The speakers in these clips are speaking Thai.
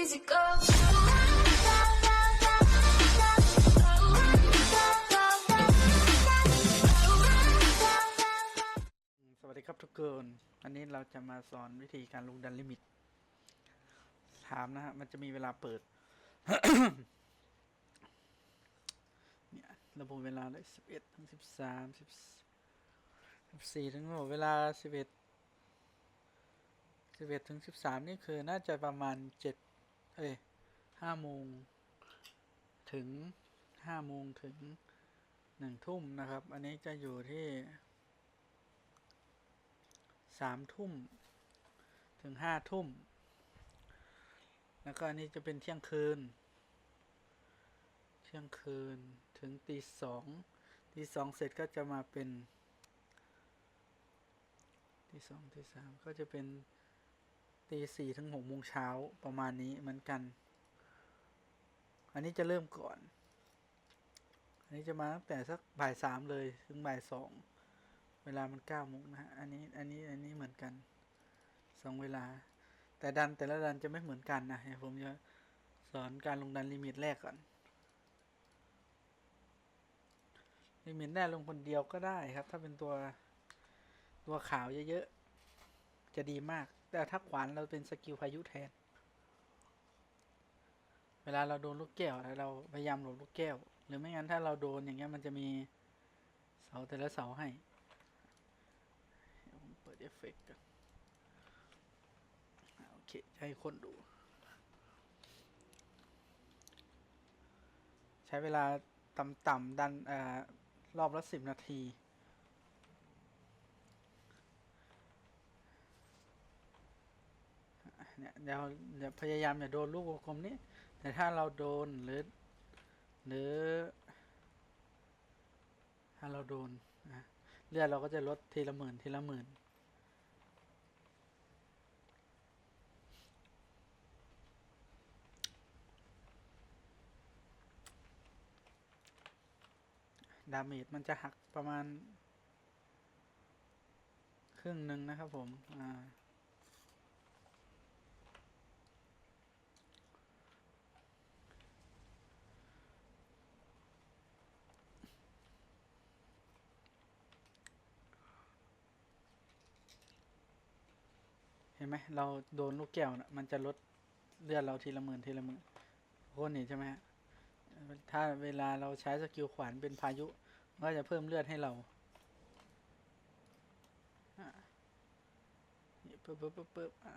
easy go. สวัสดีครับทุกคนอันนี้เราจะมาสอนวิธีการลงดันลิมิต ถามนะฮะ มันจะมีเวลาเปิด เนี่ยระบุเวลาเลยสิบเอ็ดถึงสิบสามสิบสิบสี่ถึงเวลาสิบเอ็ดสิบเอ็ดถึงสิบสามนี่คือน่าจะประมาณเจ็ด เอ้ยห้าโมงถึงห้าโมงถึงหนึ่งทุ่มนะครับ อันนี้จะอยู่ที่สามทุ่มถึงห้าทุ่ม แล้วก็อันนี้จะเป็นเที่ยงคืน เที่ยงคืนถึงตีสองตีสองเสร็จก็จะมาเป็นตีสองตีสามก็จะเป็น ตีสี่ถึงหกโมงเช้าประมาณนี้เหมือนกัน อันนี้จะเริ่มก่อน อันนี้จะมาตั้งแต่สักบ่ายสามเลยถึงบ่ายสองเวลามันเก้าโมงนะฮะอันนี้อันนี้อันนี้เหมือนกันสองเวลา แต่ดันแต่ละดันจะไม่เหมือนกันนะเผมจะสอนการลงดันลิมิตแรกก่อนลิมิตแรกลงคนเดียวก็ได้ครับ ถ้าเป็นตัวตัวขาวเยอะๆจะดีมาก แต่ถ้าขวานเราเป็นสกิลพายุแทน เวลาเราโดนลูกแก้วเราพยายามหลบลูกแก้ว หรือไม่งั้นถ้าเราโดนอย่างเงี้ยมันจะมีเสาแต่ละเสาให้เดี๋ยวผมเปิดเอฟเฟกต์กันโอเคให้คนดู ใช้เวลาต่ำๆดันอ่อรอบละสิบนาที เนี่ยเดี๋ยวเดี๋ยวพยายามอย่าโดนลูกวงกลมนี้ แต่ถ้าเราโดนหรือ หรือ ถ้าเราโดนนะเลือดเราก็จะลดทีละหมื่นทีละหมื่นดาเมจมันจะหักประมาณ ครึ่งหนึ่งนะครับผม อ่า เห็นไหมเราโดนลูกแก้วนะมันจะลดเลือดเราทีละหมื่นทีละหมื่นโคนนี่ใช่ไหมฮะถ้าเวลาเราใช้สกิลขวานเป็นพายุมันก็จะเพิ่มเลือดให้เราอะนี่ปึ๊บปึ๊บปึ๊บปึ๊บอ่า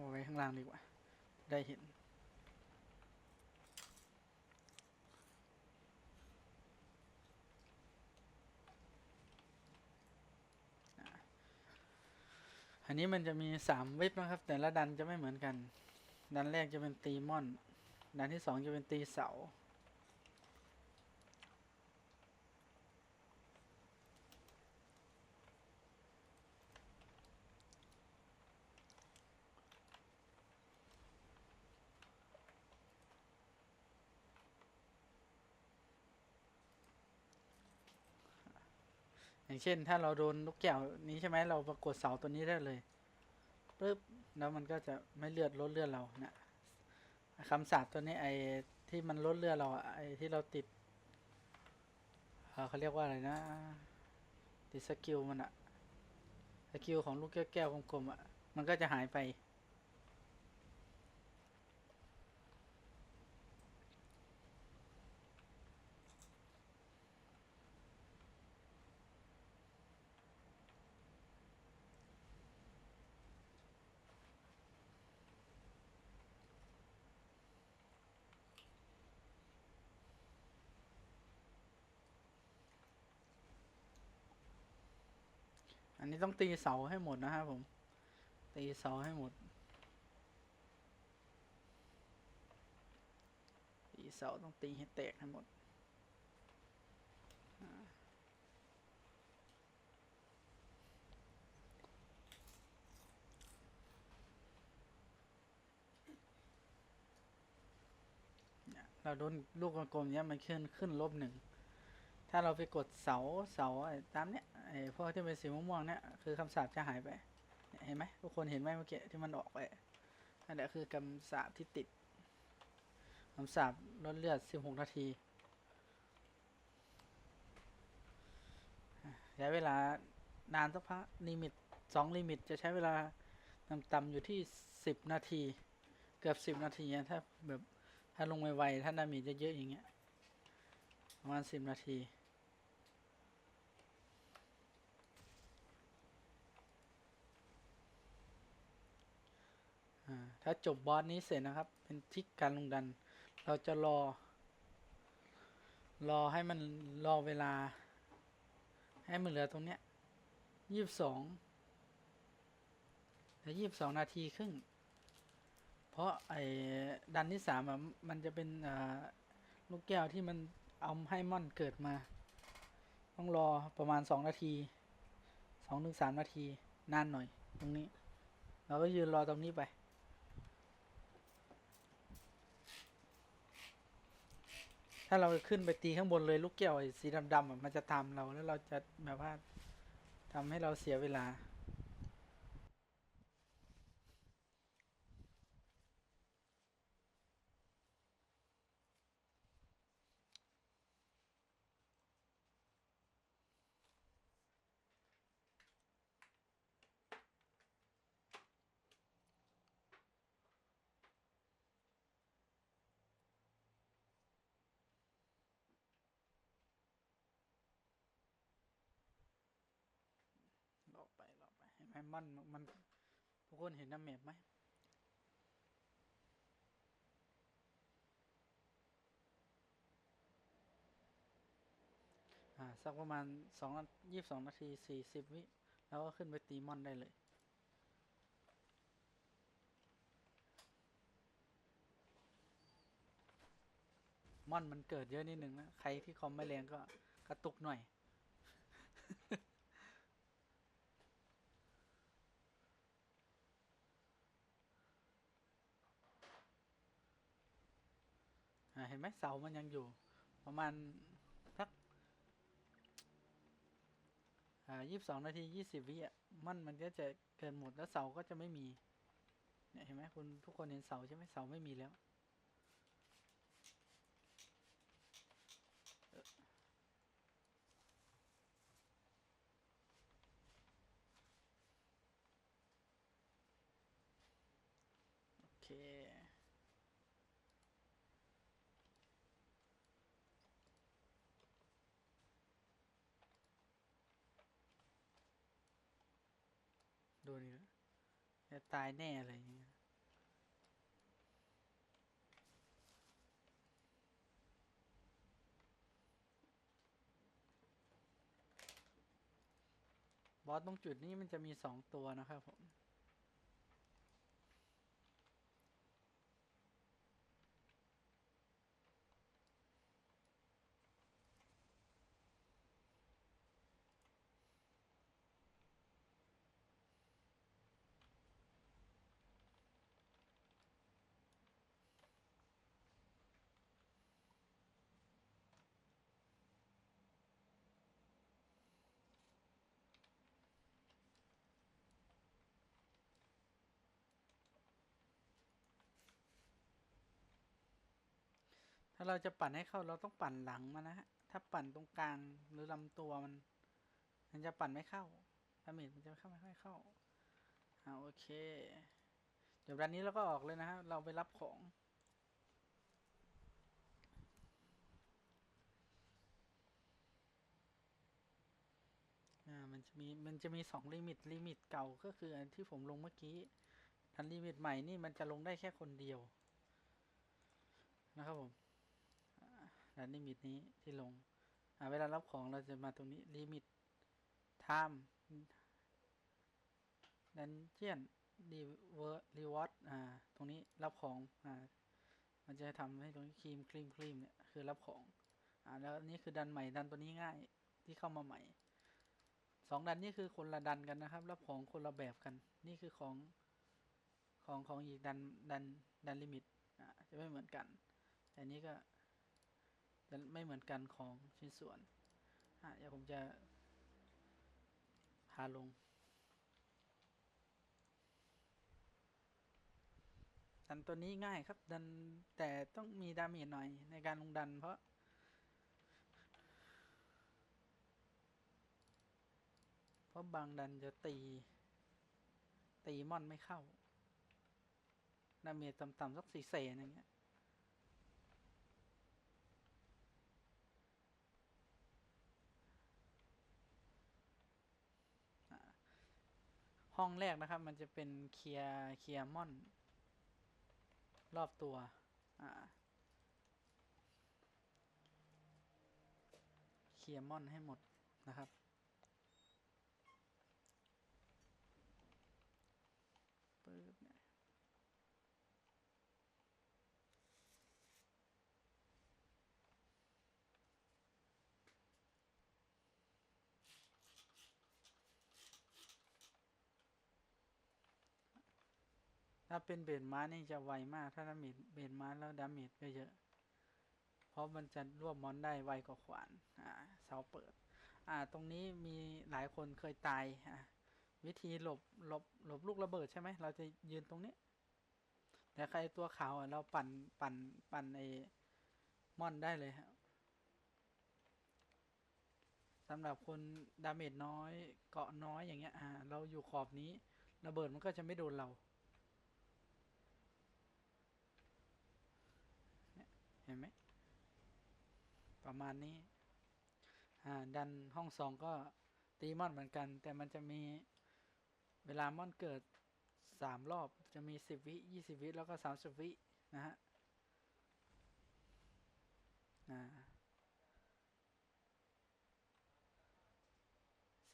เอาไว้ข้างล่างดีกว่า ได้เห็น อันนี้มันจะมีสามเว็บนะครับ แต่ละดันจะไม่เหมือนกัน ดันแรกจะเป็นตีมอน ดันที่สองจะเป็นตีเสา อย่างเช่น ถ้าเราโดนลูกแก้วนี้ใช่ไหมเราปรากฏเสาตัวนี้ได้เลยปึ๊บแล้วมันก็จะไม่เลือดลดเลือดเรานะคำสาปตัวนี้ไอ้ที่มันลดเลือดเราไอ้ที่เราติดเเขาเรียกว่าอะไรนะ ติดสกิลมันอะสกิลของลูกแก้วแก้วกลมๆอะมันก็จะหายไป นี้ต้องตีเสาให้หมดนะครับผม ตีเสาให้หมด ตีเสาต้องตีให้แตกให้หมดเราโดนลูกกลมๆเนี้ยมันขึ้นขึ้นลบหนึ่ง ถ้าเราไปกดเสาเสาตามเนี้ย ไอ้พวกที่เป็นสีม่วงๆเนี้ยคือคำสาปจะหายไปเห็นไหมทุกคนเห็นไหมเมื่อกี้ที่มันออกไปนั่นแหละคือคำสาปที่ติดคำสาปลดเลือด16นาทีใช้เวลานานสักพักลิมิตสองลิมิตจะใช้เวลาต่ำๆอยู่ที่10นาที เกือบ10นาทีอะถ้าแบบถ้าลงไวๆถ้าดาเมจะเยอะอย่างเงี้ยประมาณสิบนาที ถ้าจบบอสนี้เสร็จนะครับ เป็นทิกการลงดัน เราจะรอ รอให้มันรอเวลา ให้มันเหลือตรงเนี้ยยี่สิบสองแต่ยี่สิบสองนาทีครึ่ง เพราะไอ้ดันที่สามอะมันจะเป็นลูกแก้วที่มันเอาให้ม่อนเกิดมา ต้องรอประมาณสองนาทีสองถึงสามนาที นานหน่อยตรงนี้ เราก็ยืนรอตรงนี้ไป ถ้าเราขึ้นไปตีข้างบนเลยลูกแก้วไอ้สีดำๆมันจะตามเราแล้วเราจะแบบว่าทำให้เราเสียเวลา รอไป รอไปเห็นไหมมันมันทุกคนเห็นน้ำเมจไหมอ่าสักประมาณสองยี่สิบสองนาทีสี่สิบวิแล้วก็ขึ้นไปตีมอนได้เลยมอนมันเกิดเยอะนิดนึงนะ ใครที่คอมไม่แรงก็กระตุกหน่อย อ่าเห็น ไหมเสามันยังอยู่ ประมาณสักยี่สิบสองนาทียี่สิบวิอะมันมันก็จะเกินหมดแล้วเสาก็จะไม่มีเนี่ยเห็นไหมคุณทุกคนเห็นเสาใช่ไหมเสาไม่มีแล้วโอเคูนี่นะจะตายแน่อะไรอย่างเงี้ยบอสตรงจุดนี้มันจะมีสองตัวนะครับผม ถ้าเราจะปั่นให้เข้าเราต้องปั่นหลังมันนะฮะ ถ้าปั่นตรงกลางหรือลำตัวมัน มันจะปั่นไม่เข้าดาเมจมันจะเข้าไม่ค่อยเข้าอ่าโอเค เดี๋ยวด้านนี้เราก็ออกเลยนะฮะ เราไปรับของอ่ามันจะมีมันจะมีสองลิมิตลิมิตเก่าก็คืออันที่ผมลงเมื่อกี้อันลิมิตใหม่นี่มันจะลงได้แค่คนเดียว นะครับผม และลิมิตนี้ที่ลง เวลารับของเราจะมาตรงนี้ลิมิตไทม์ดันเจียนรีเวอร์รีวอร์ดอ่าตรงนี้รับของอ่ามันจะทำให้ตรงนี้ครีมครีมครีมเนี่ยคือรับของอ่าแล้วนนี้คือดันใหม่ดันตัวนี้ง่ายที่เข้ามาใหม่สองดันนี่คือคนละดันกันนะครับ รับของคนละแบบกัน นี่คือของของของอีกดันดันดันลิมิตอ่าจะไม่เหมือนกันอันนี้ก็ ไม่เหมือนกันของชิ้นส่วนอะเดี๋ยวผมจะพาลงดันตัวนี้ง่ายครับ ดันแต่ต้องมีดาเมจหน่อยในการลงดันเพราะเพราะบางดันจะตี ตีม่อนไม่เข้า ดาเมจต่ำๆสักสี่เศษอย่างเงี้ย ห้องแรกนะครับ มันจะเป็นเคลียร์เคลียร์ม่อน รอบตัว อ่าเคลียร์ม่อนให้หมดนะครับ ถ้าเป็นเบนม้านี่จะไวมาก ถ้าดาเมจเบนม้าแล้วดาเมจก็เยอะ เพราะมันจะรวบมอนได้ไวกว่าขวาน อ่าเสาเปิด อ่า ตรงนี้มีหลายคนเคยตายอ่าวิธีหลบหลบหลบลูกระเบิดใช่ไหม เราจะยืนตรงนี้ แต่ใครตัวขาวอะเราปั่นปั่นปั่นไอ้มอนได้เลยฮะสำหรับคนดาเมจน้อยเกาะน้อยอย่างเงี้ย อ่า เราอยู่ขอบนี้ ระเบิดมันก็จะไม่โดนเราเนี่ยเห็นไหมประมาณนี้ดันห้องสองก็ตีม่อนเหมือนกัน แต่มันจะมีเวลาม่อนเกิดสามรอบจะมีสิบวิยี่สิบวิแล้วก็สามสิบวินะฮะ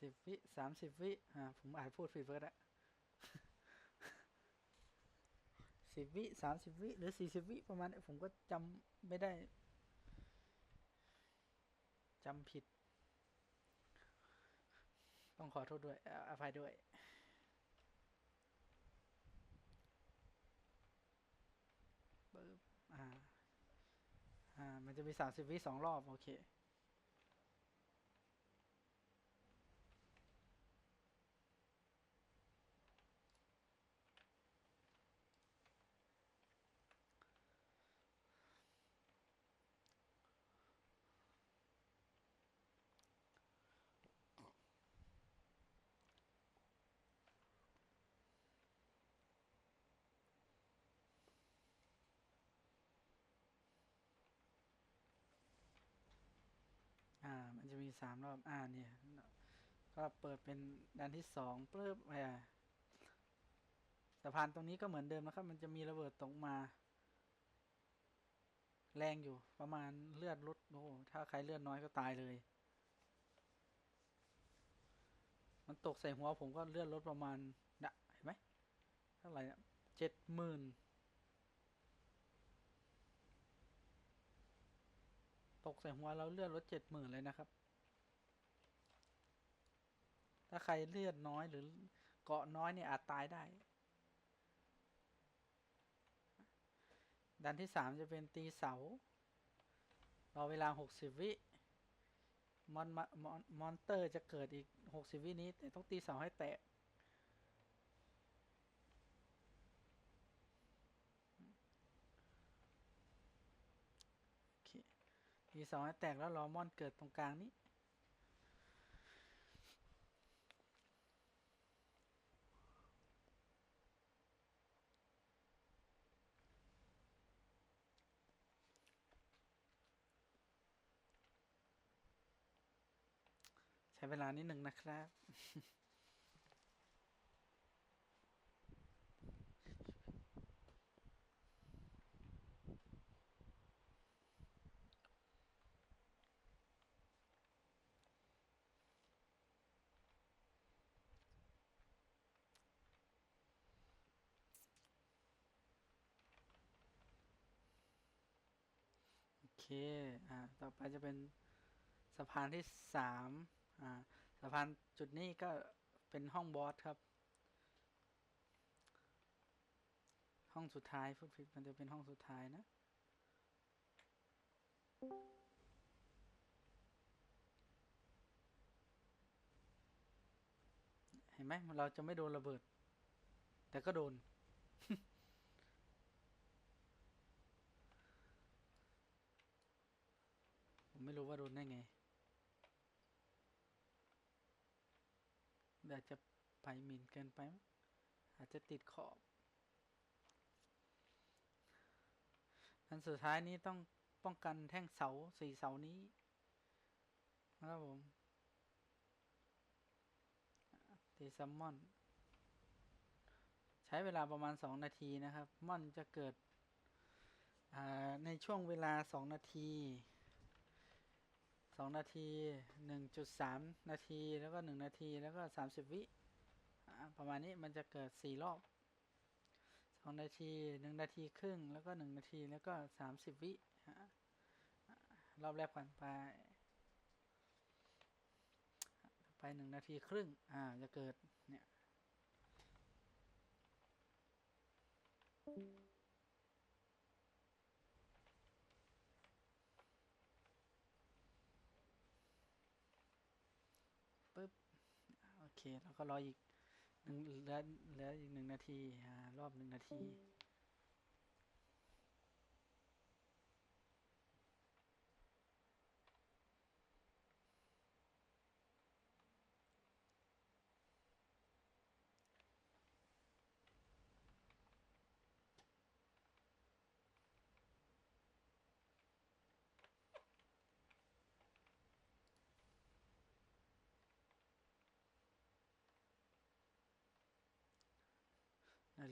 สิบวิสามสิบวิผมอาจพูดผิดไปก็ได้ สิบวิสามสิบวิหรือสี่สิบวิประมาณนี้ผมก็จำไม่ได้จำผิด ต้องขอโทษด้วยอ่าอภัยด้วย ปึ๊บ อ่า อ่า มันจะมีสามสิบวิสองรอบ โอเค จะมีสามรอบ อ่าเนี่ย ก็เปิดเป็นด้านที่สองปึ๊บอ่าสะพานตรงนี้ก็เหมือนเดิมนะครับ มันจะมีระเบิดตกมา แรงอยู่ประมาณเลือดลดโอ้โหถ้าใครเลือดน้อยก็ตายเลย มันตกใส่หัวผมก็เลือดลดประมาณนะเห็นไหมเท่าไหร่เจ็ดหมื่น ตกใส่หัวเราเลือดลดเจ็ดหมื่นเลยนะครับ ถ้าใครเลือดน้อยหรือเกาะน้อยเนี่ยอาจตายได้ ดันที่สามจะเป็นตีเสา รอเวลาหกสิบวิมอนมอนมอนเตอร์จะเกิดอีกหกสิบวินี้แต่ต้องตีเสาให้แตก โอเค ตีเสาให้แตกแล้วรอมอนเกิดตรงกลางนี้ ใช้เวลานิดหนึ่งนะครับ อ่า ต่อไปจะเป็นสะพานที่สามอ่า สะพานจุดนี้ก็เป็นห้องบอสครับ ห้องสุดท้ายฟุตฟิตมันจะเป็นห้องสุดท้ายนะ เห็นไหมเราจะไม่โดนระเบิด แต่ก็โดน รู้ว่าโดนได้ไงอาจจะไปหมินเกินไป อาจจะติดขอบอันสุดท้ายนี้ต้องป้องกันแท่งเสาสี่เสานี้นะครับผมตีซัมมอน ใช้เวลาประมาณ 2 นาทีนะครับม่อนจะเกิดในช่วงเวลา 2 นาที 2 นาที 1.3 นาที แล้วก็ 1 นาที แล้วก็ 30 วิประมาณนี้มันจะเกิด 4 รอบ 2 นาที 1 นาทีครึ่ง แล้วก็ 1 นาที แล้วก็ 30 วิรอบแรกผ่านไป ไป 1 นาทีครึ่ง อ่า จะเกิด เนี่ยปึ๊บ โอ เค แล้วก็รออีกหนึ่งเหลือเหลืออีกหนึ่งนาทีอ่ารอบหนึ่งนาที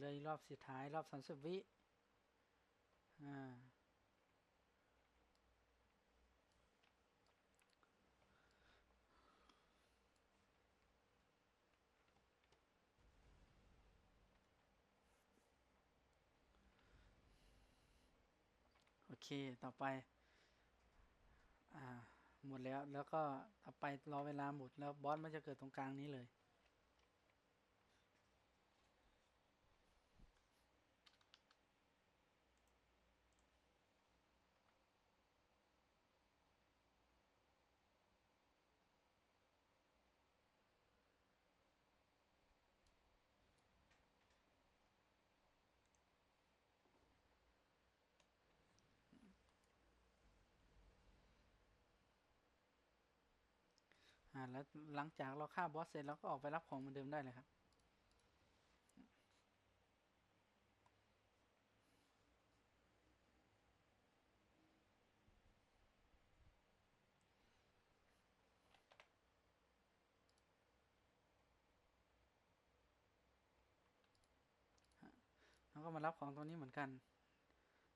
เลยรอบสุดท้าย รอบสามสิบวิอ่าโอเค ต่อไป อ่า หมดแล้ว แล้วก็ต่อไปรอเวลาหมด แล้วบอสมันจะเกิดตรงกลางนี้เลย แล้วหลังจากเราฆ่าบอสเสร็จเราก็ออกไปรับของเหมือนเดิมได้เลยครับ แล้วก็มารับของตรงนี้เหมือนกัน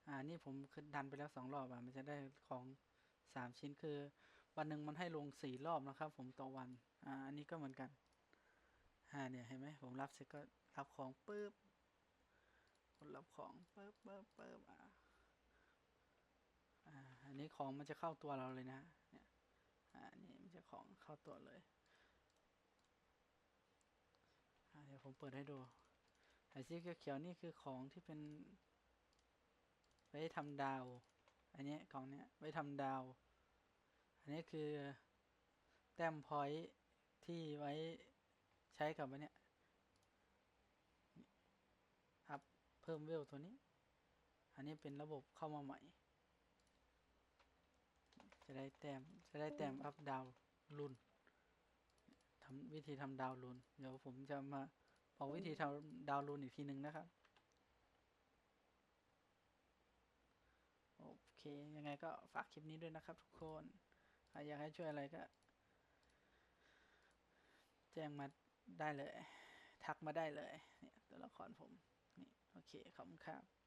อ่า นี่ผมคือดันไปแล้วสองรอบอะ มันจะได้ของสามชิ้นคือ วันหนึ่งมันให้ลงสี่รอบนะครับ ผมต่อวัน อ่า อันนี้ก็เหมือนกัน อ่า เนี่ยเห็นไหมผมรับเสร็จก็รับของปุ๊บกดรับของปุ๊บปุ๊บปุ๊บอ่าอันนี้ของมันจะเข้าตัวเราเลยนะ เนี่ย อ่า นี่มันจะของเข้าตัวเลย อ่า เดี๋ยวผมเปิดให้ดูไอ้สีเขียวๆนี่คือของที่เป็นไว้ทำดาว อันนี้ยกล่องเนี้ยไว้ทำดาว นนี้คือแต้มพอยที่ไว้ใช้กับอันเนี้ยอัพเพิ่มเวลตัวนี้ อันนี้เป็นระบบเข้ามาใหม่ จะได้แต้มจะได้แต้มอัพดาวรุนทำวิธีทำดาวรุนเดี๋ยวผมจะมาบอกวิธีทำดาวรุนอีกทีหนึ่งนะครับโอเค ยังไงก็ฝากคลิปนี้ด้วยนะครับทุกคน ใครอยากให้ช่วยอะไรก็ แจ้งมาได้เลย ทักมาได้เลยเนี่ยตัวละครผม นี่ โอเค ขอบคุณครับ